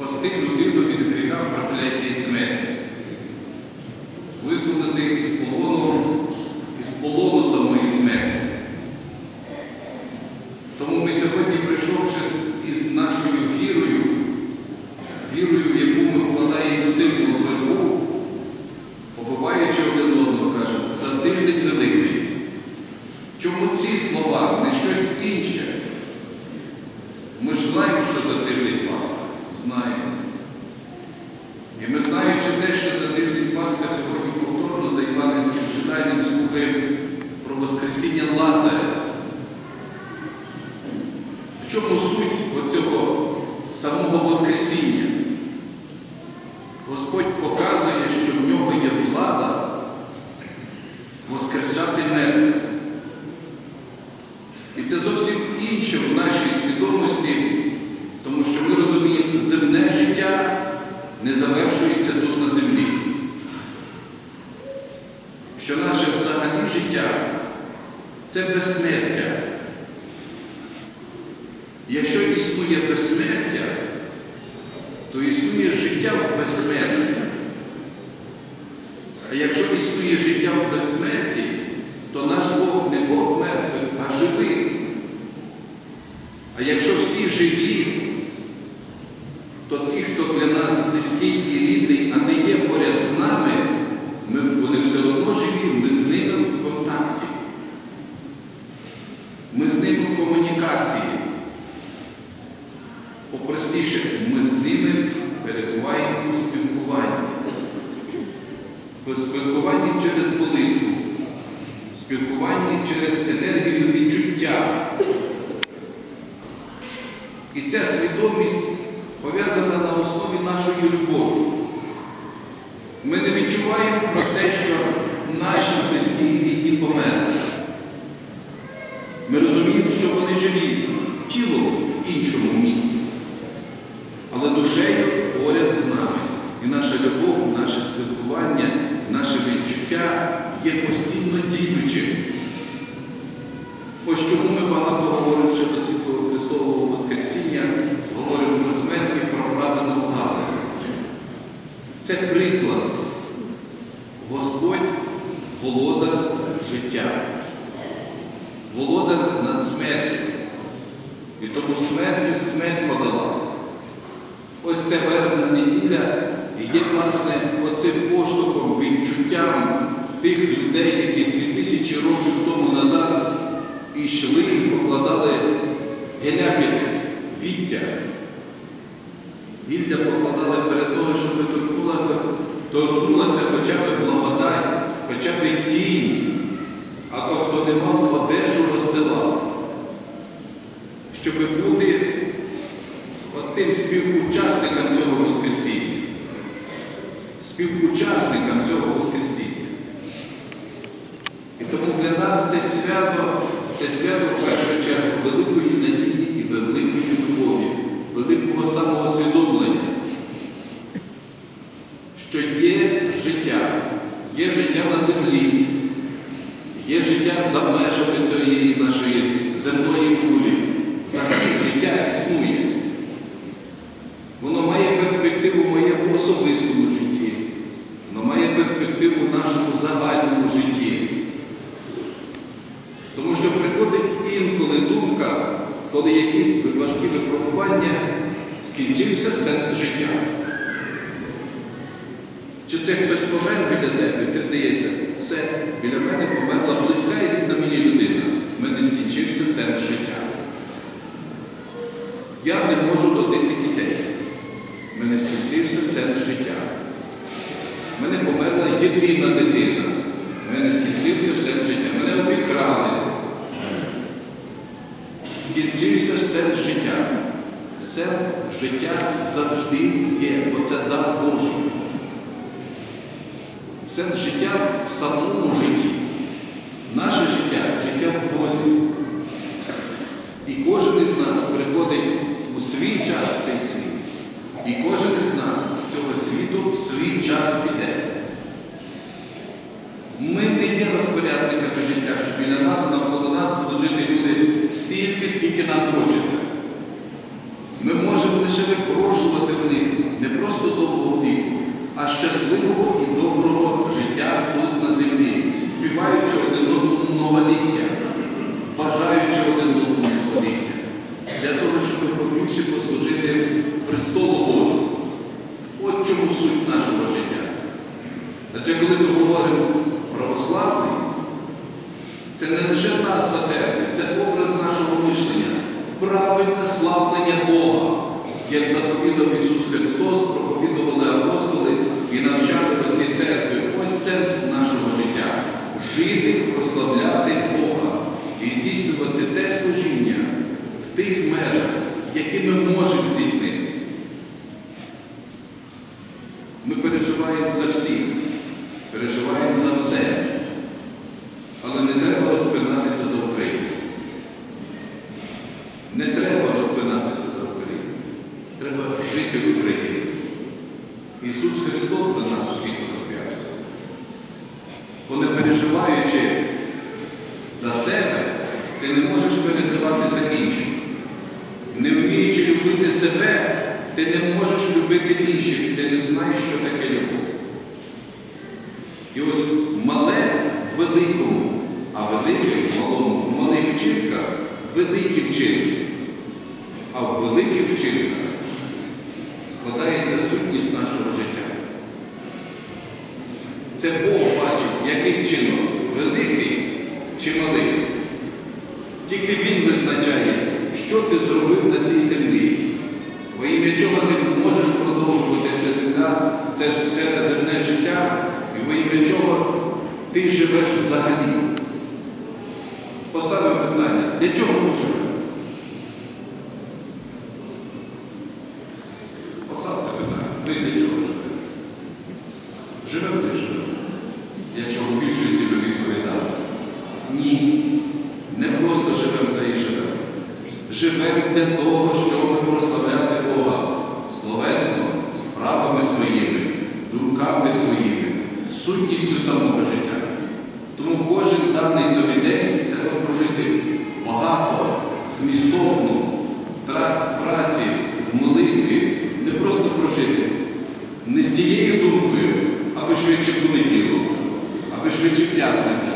спасти людину від гріха, прокляття і смерті, визволити із полону, із полону самої смерті. Тому ми сьогодні, прийшовши із нашою вірою, вірою, в яку ми вкладаємо силу в вербу, побиваючи один одного, кажемо, за тиждень великий. Чому ці слова, не щось інше? Ми ж знаємо, що за тиждень Пасха. Знаємо. І ми знаючи те, що за тиждень Пасха сьогодні повторно за Івангельським читанням слухаємо про Воскресіння Лазаря. В чому суть оцього самого Воскресіння? Господь показує, що в нього є влада воскресати мертвих. І це зовсім інше в нашій свідомості, тому що ми розуміємо, земне життя не завершується тут на землі. Що наше взагалі життя це безсмертя. Якщо існує безсмертя, то існує життя в безсмерті. А якщо існує життя в безсмерті, то наш Бог не Бог мертвих, а живий. А якщо всі живі, то ті, хто для нас близький і рідний, а не є поряд з нами, ми, вони все одно живі, ми з ними в контакті. Ми з ними в комунікації. Попростіше, ми з ними перебуваємо у спілкуванні. У спілкуванні через молитву, спілкуванні через енергію відчуття. І ця свідомість нашої любові. Ми не відчуваємо про те, що наші близькі рідні померли. Ми розуміємо, що вони живі, тіло в іншому місці, але душею поряд з нами. І наша любов, наше спілкування, наше відчуття є постійно діючим. Ось чому ми багато говоримо ще до Святого Христового Воскресіння, говоримо про смерть і про праведного Лазаря. Це приклад. Господь володар життя, володар над смертю. І тому смертю смерть подала. Ось це вербна неділя є, власне, оцим поштовхом, відчуттям тих людей, які 2000 років тому назад йшли і покладали геляки віття. Вілля покладали перед того, щоб торкнула- торкнулася хоча б благодать, хоча б тінь, а то, хто не мав одежу, розстилав. Щоб бути тим співучасникам цього Воскресіння, співучасникам цього Воскресіння. І тому для нас це свято, це свято в першу чергу великої надії і великої любові, великого самоусвідомлення, що є життя, є життя на землі, є життя за межами цієї нашої земної кулі. Взагалі життя існує. Воно має перспективу в моєму особистому житті, воно має перспективу в нашому загальному житті. Тому що приходить інколи думка, коли якісь важкі випробування, скінчився сенс життя. Чи це хтось помер біля тебе, ти здається, все, біля мене померла близька і рідна мені людина. В мене скінчився сенс життя. Я не можу родити дітей. Мене скінчився сенс життя. Мене померла єдина дитина. Мене скінчився сенс життя. Мене обікрали. Скінчився сенс життя. Сенс життя завжди є, бо це дар Божий. Сенс життя в самому житті. Наше життя життя в Бозі. І кожен із нас приходить у свій час в цей світ. І кожен із нас з цього світу в свій час піде. Ми не є розпорядниками життя, що біля нас, навколо нас будуть жити люди стільки, скільки нам хочеться. Ми можемо лише випрошувати в них не просто довгого віку, а щасливого і доброго життя тут на землі, співаючи один одному новоліття, бажаючи один одному новоліття, для того, щоб побільше послужити престолу Божому. От чому суть нашого життя. Адже коли ми говоримо православний, це не лише назва церкви, це образ нашого мишлення, правильне славлення Бога, як заповідав Ісус Христос, проповідували апостоли і навчали в цій церкві. Ось сенс нашого життя жити, прославляти Бога і здійснювати те служіння в тих межах, які ми можемо здійснити. Ми переживаємо за всіх, переживаємо за все. Але не треба розпинатися за Україну. Не треба розпинатися за Україну. Треба жити в Україні. Ісус Христос за нас у світ розп'явся. Бо не переживаючи за себе, ти не можеш переживати за інших. Любити себе, ти не можеш любити інших, ти не знаєш, що таке любов. І ось мале в великому, а велике в малому, в малих вчинках великі вчинки. А в великих вчинках складається сутність нашого життя. Це Бог бачить, який вчинок великий чи малий. Тільки Він визначає, що ти зробив на цій землі. Во ім'я чого ти можеш продовжувати це, земля, це, це земне життя, і во ім'я чого ти живеш взагалі. Поставимо питання, для чого ми живемо? Поставте питання, ви для чого живете? Живемо де живемо? Якщо в більшості ви відповідали. Ні. Не просто живемо та і живемо. Живемо для того, щоб прославляти Бога словесно, справами своїми, думками своїми, сутністю самого життя. Тому кожен даний тобі день треба прожити багато, змістовно, в праці, в молитві, не просто прожити. Не з тією думкою, аби швидше понеділок, аби швидше п'ятниця.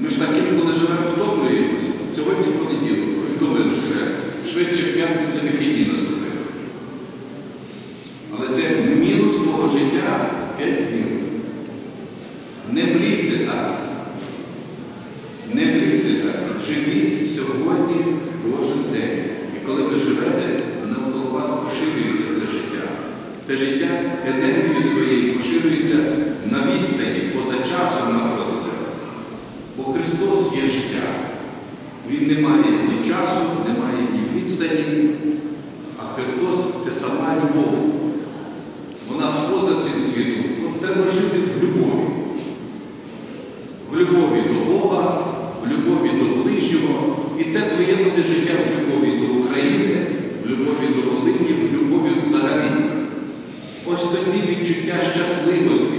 Ми ж таким, коли живемо втомлюємось, сьогодні понеділок, втомили живе, швидше п'ятниця вихідні наступили. Але це мінус твого життя 5 днів. Не мрійте так. Не мрійте так. Живіть сьогодні кожен день. І коли ви живете, навколо вас поширюється це життя. Це життя енергією своєю поширюється на відстані, поза часом знаходиться. Бо Христос є життя. Він не має ні часу, не має ні відстані, а Христос це сама любов. Вона поза цим світом. От треба жити в любові. В любові до Бога, в любові до ближнього. І це твоє буде життя в любові до України, в любові до Волині, в любові взагалі. Ось тоді відчуття щасливості,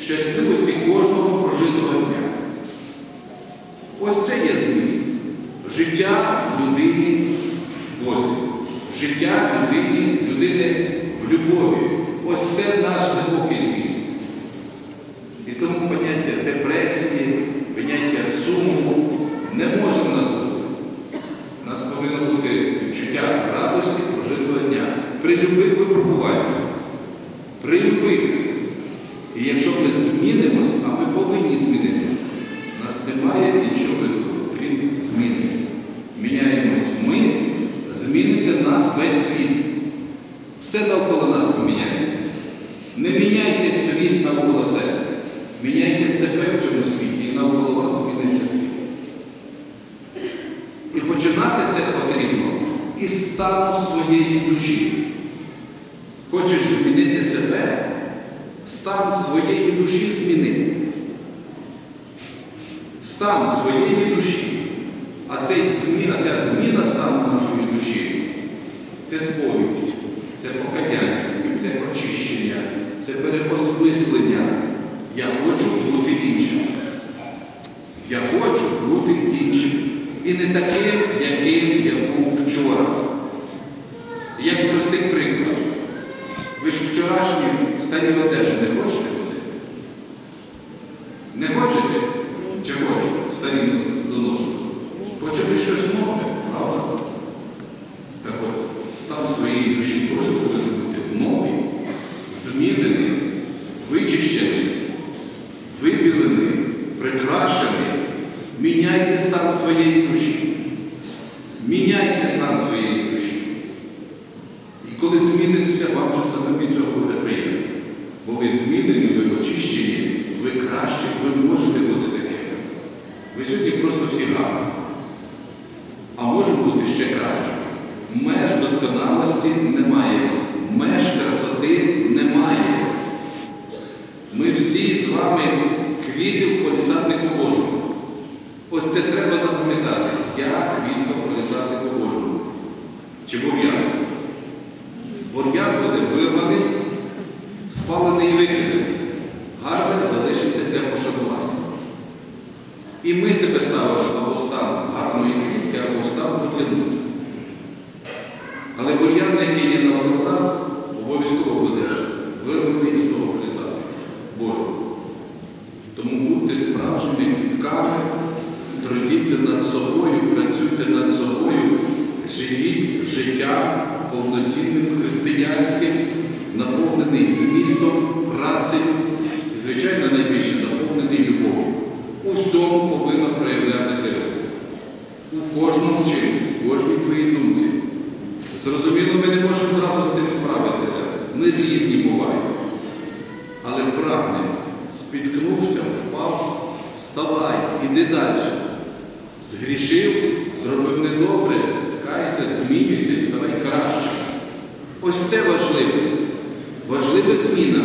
щасливості кожного прожитого дня. Ось це є зміст. Життя людині Бозі. Життя людині, людини в любові. Ось це наш глибокий зміст. І тому поняття депресії, поняття суму не може в нас бути. У нас повинно бути відчуття радості прожитого дня при любих випробуваннях. При любих. І якщо ми змінимось, а ми повинні змінитися, у нас немає іншого виходу, крім зміни. Міняємось ми, зміниться в нас весь світ. Все навколо нас поміняється. Не міняйте світ навколо себе. Міняйте цьому світі і навколо вас зміниться світ. І починати це потрібно із стану своєї душі. Хочеш змінити себе, стан своєї душі зміни. Стан своєї душі. А цей зміна, ця зміна стану нашої душі це сповідь, це покаяння, це очищення, це переосмислення. Я хочу бути іншим. Я хочу бути іншим. І не таким, яким я був вчора. Як простий приклад. Ви ж вчорашні в стані одежі Міняйте стан своєї душі. Міняйте стан своєї душі. І коли змінитеся, вам вже саме від цього буде приємно. Бо ви змінені, ви очищені, ви краще, ви можете бути такими. Ви сьогодні просто всі гарні. А може бути ще краще. Меж досконалості немає, меж красоти немає. Ми всі з вами квіти в полісаднику Божому. Це треба запам'ятати. як квітка полісаднику Божому. Чи бур'ян? Бур'ян буде вирваний, спалений і викиданий. Гарне залишиться для пошанування. І ми себе ставимо або стан гарної квітки, або стан бур'яну. Але бур'ян, який є навколо нас, обов'язково буде вирваний з того присади Божого. Тому будьте справжніми квітками, трудіться над собою, працюйте над собою, живіть життя повноцінним християнським, наповнений змістом, працею і, звичайно, найбільше наповнений любов'ю. У всьому повинна проявлятися. У кожному вчинку, в кожній твоїй думці. Зрозуміло, ми не можемо зразу з цим справитися. Ми різні буваємо. Але прагнемо, спіткнувся, впав, вставай, іди далі. Згрішив, зробив недобре, кайся, змінюйся і ставай краще. Ось це важливе. Важлива зміна.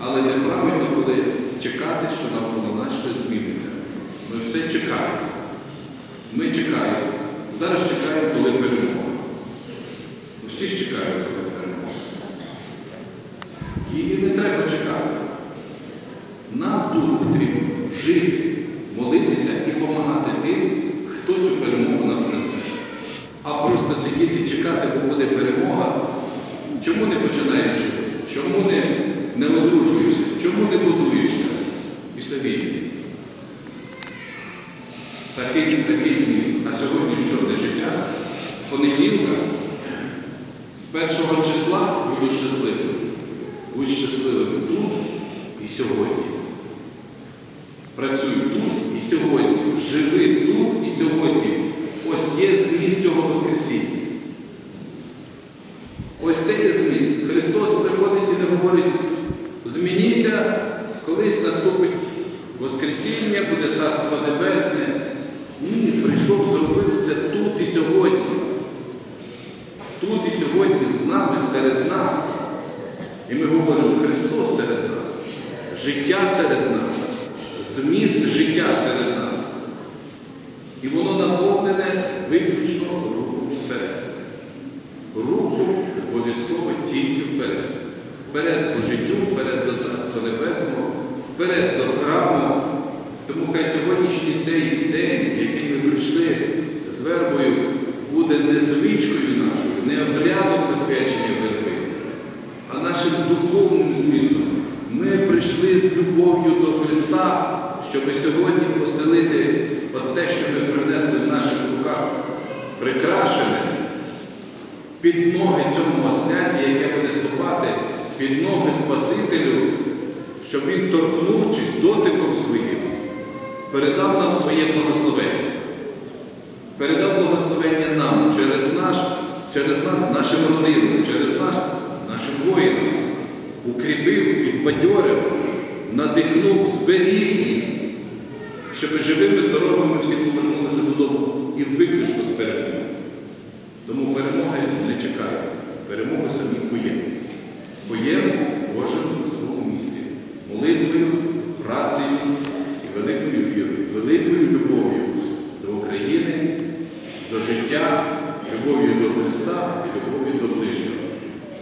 Але неправильно буде чекати, що навколо нас щось зміниться. Ми все чекаємо. Ми чекаємо. Зараз чекаємо, коли перемога. Всі ж чекають, коли перемога. Її не треба чекати. Нам тут потрібно жити, молитися і допомагати тим, хто цю перемогу нам принесе. А просто сидіти чекати, бо буде перемога. Чому не починаєш жити? Чому не, не одружуєшся? Чому не будуєшся після війни? Такий, такий зміст. А сьогодні що не життя? З понеділка, з першого числа будуть щасливими. Будь щасливим тут і сьогодні. Працюй тут і сьогодні. Живи тут і сьогодні. Ось є зміст цього Воскресіння. Ось це є зміст. Христос приходить і не говорить, змініться, колись наступить Воскресіння, буде Царство Небесне. Ні, прийшов, зробив це тут і сьогодні. Тут і сьогодні з нами, серед нас. І ми говоримо Христос серед нас, життя серед нас, зміст життя серед нас. І воно наповнене виключно рухом вперед. Руху обов'язково тільки вперед. Вперед до життю, вперед до Царства Небесного, вперед до храму. Тому хай сьогоднішній цей день, в який ми прийшли з вербою, буде не звичкою нашою, не обрядом посвячення верби, а нашим духовним змістом. Ми прийшли з любов'ю до Христа, щоб сьогодні постелити те, що ми принесли в наших руках, прикрашене під ноги цьому осняті, яке буде ступати, під ноги Спасителю, щоб він, торкнувшись дотиком своїм, передав нам своє благословення. Передав благословення нам через наш, через нас, нашим родинам, через нас, нашим воїнам, укріпив, підбадьорив, надихнув, зберіг їх, щоб живими, здоровими всі повернулися додому і виключно з перемоги. Тому перемоги не чекаємо. Перемоги самі поємо. Поємо кожен своєму місці. Молитвою, працею і великою вірою, великою любов'ю до України, до життя, любов'ю до Христа і любов'ю до ближнього.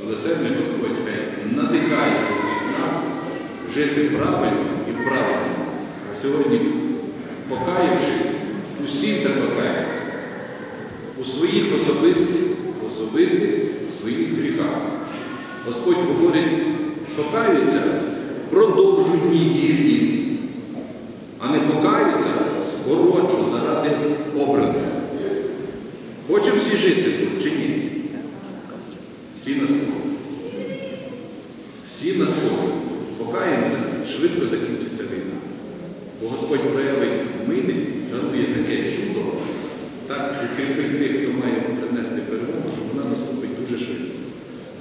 Велесерний Господь Хай надихає усіх нас жити правильно і правильно. А сьогодні, покаявшись, усім треба каятися у своїх особистих, особистих своїх гріхах. Господь говорить, покаються, продовжують дні їхні, а не покаються, скорочу заради обраних. Хочемо всі жити тут чи ні? Всі на спокій. Всі на спокій. Покаємося, швидко закінчиться війна. Бо Господь проявить милість, дарує таке чудо, так укріпить тих, хто має принести перемогу, що вона наступить дуже швидко.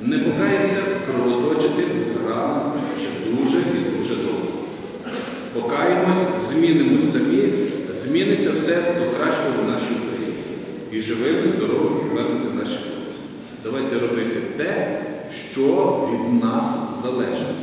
Не покаємося, кровоточити рано ще дуже і дуже довго. Покаємось, змінимось самі, зміниться все до кращого в нашій Україні. І живими, здоровими повернуться наші хлопці. Давайте робити те, що від нас залежить.